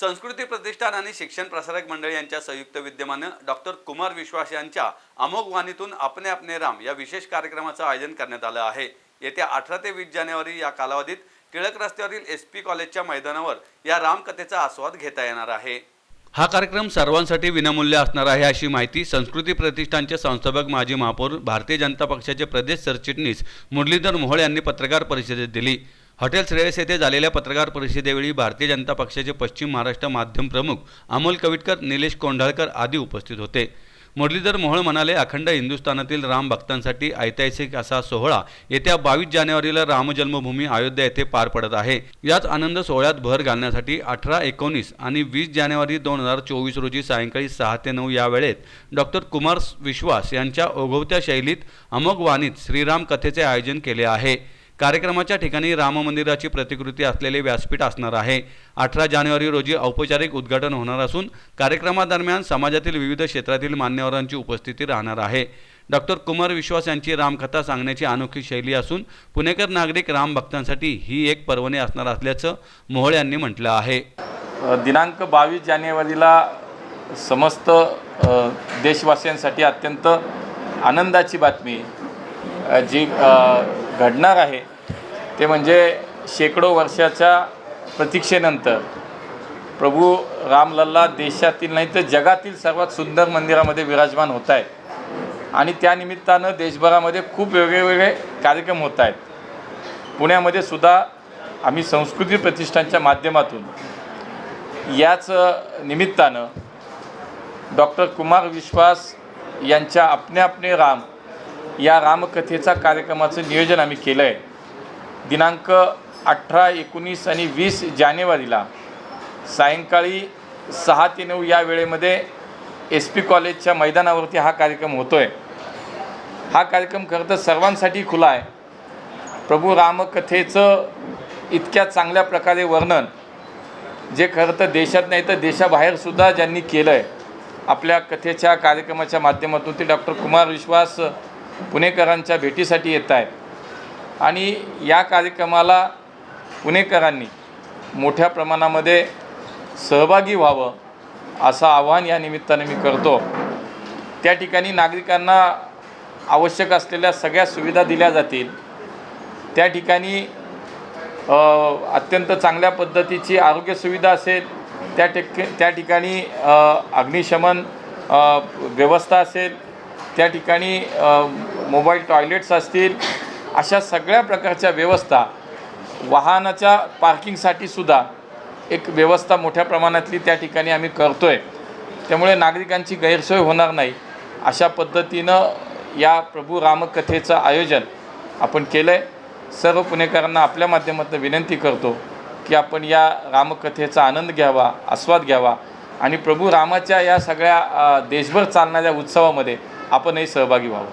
संस्कृती प्रतिष्ठान आणि शिक्षण प्रसारक मंडळ यांच्या संयुक्त विद्यमानं डॉक्टर कुमार विश्वास यांच्या अमोघ वाणीतून अपने आपने राम या विशेष कार्यक्रमाचं आयोजन करण्यात आलं आहे. येत्या अठरा ते वीस जानेवारी या कालावधीत टिळक रस्त्यावरील एस पी कॉलेजच्या मैदानावर या रामकथेचा आस्वाद घेता येणार आहे. हा कार्यक्रम सर्वांसाठी विनामूल्य असणार आहे अशी माहिती संस्कृती प्रतिष्ठानचे संस्थापक माजी महापौर भारतीय जनता पक्षाचे प्रदेश सरचिटणीस मुरलीधर मोहोळ यांनी पत्रकार परिषदेत दिली. हॉटेल श्रेयस येथे झालेल्या पत्रकार परिषदेवेळी भारतीय जनता पक्षाचे पश्चिम महाराष्ट्र माध्यम प्रमुख अमोल कविटकर निलेश कोंढाळकर आदी उपस्थित होते. मुरलीधर मोहोळ म्हणाले अखंड हिंदुस्थानातील राम भक्तांसाठी ऐतिहासिक असा सोहळा येत्या बावीस जानेवारीला रामजन्मभूमी अयोध्या येथे पार पडत आहे. याच आनंद सोहळ्यात भर घालण्यासाठी अठरा एकोणीस आणि वीस जानेवारी दोन हजार चोवीस रोजी सायंकाळी सहा ते नऊ या वेळेत डॉक्टर कुमार विश्वास यांच्या ओघवत्या शैलीत अमोघ वाणीत श्रीराम कथेचे आयोजन केले आहे. कार्यक्रमाच्या ठिकाणी राम मंदिराची प्रतिकृती असलेले व्यासपीठ असणार आहे. अठरा जानेवारी रोजी औपचारिक उद्घाटन होणार असून कार्यक्रमादरम्यान समाजातील विविध क्षेत्रातील मान्यवरांची उपस्थिती राहणार आहे. डॉक्टर कुमार विश्वास यांची रामकथा सांगण्याची अनोखी शैली असून पुणेकर नागरिक राम भक्तांसाठी ही एक पर्वणी असणार असल्याचं मोहळ यांनी म्हटलं आहे. दिनांक बावीस जानेवारीला समस्त देशवासियांसाठी अत्यंत आनंदाची बातमी जी घडणार आहे ते म्हणजे शेकडो वर्षाच्या प्रतीक्षेनंतर. प्रभू रामलल्ला देशातील नाही तर जगातील सर्वात सुंदर मंदिरामध्ये विराजमान होत आहेत आणि त्यानिमित्तानं देशभरामध्ये खूप वेगळेवेगळे कार्यक्रम होत आहेत पुण्यामध्ये सुद्धा आम्ही संस्कृती प्रतिष्ठानच्या माध्यमातून याच निमित्तानं डॉक्टर कुमार विश्वास यांच्या अपने आपणे राम या रामकथेचा कार्यक्रमाचं नियोजन आम्ही केलं आहे दिनांक अठरा एकोणीस आणि वीस जानेवारीला सायंकाळी सहा ते नऊ या वेळेमध्ये एस पी कॉलेजच्या मैदानावरती हा कार्यक्रम होतो आहे हा कार्यक्रम खरं तर सर्वांसाठी खुला आहे. प्रभू रामकथेचं इतक्या चांगल्या प्रकारे वर्णन जे खरं तर देशात नाही तर देशाबाहेरसुद्धा ज्यांनी केलं आहे आपल्या कथेच्या कार्यक्रमाच्या माध्यमातून ते डॉक्टर कुमार विश्वास पुणेकरांच्या भेटीसाठी येत आहेत. आणि या कार्यक्रमाला पुणेकरांनी मोठ्या प्रमाणामध्ये सहभागी व्हावं असं आव्हान या निमित्ताने मी करतो. त्या ठिकाणी नागरिकांना आवश्यक असलेल्या सगळ्या सुविधा दिल्या जातील. त्या ठिकाणी अत्यंत चांगल्या पद्धतीची आरोग्य सुविधा असेल त्या ठिक त्या ठिकाणी अग्निशमन व्यवस्था असेल त्या ठिकाणी मोबाईल टॉयलेट्स असतील अशा सगळ्या प्रकारच्या व्यवस्था वाहनाच्या पार्किंगसाठी सुद्धा एक व्यवस्था मोठ्या प्रमाणातली त्या ठिकाणी आम्ही करतो आहे त्यामुळे नागरिकांची गैरसोय होणार नाही. अशा पद्धतीनं या प्रभू रामकथेचं आयोजन आपण केलं आहे सर्व पुणेकरांना आपल्या माध्यमातून विनंती करतो की आपण या रामकथेचा आनंद घ्यावा आस्वाद घ्यावा आणि प्रभू रामाच्या या सगळ्या देशभर चालणाऱ्या उत्सवामध्ये आपणही सहभागी व्हावं.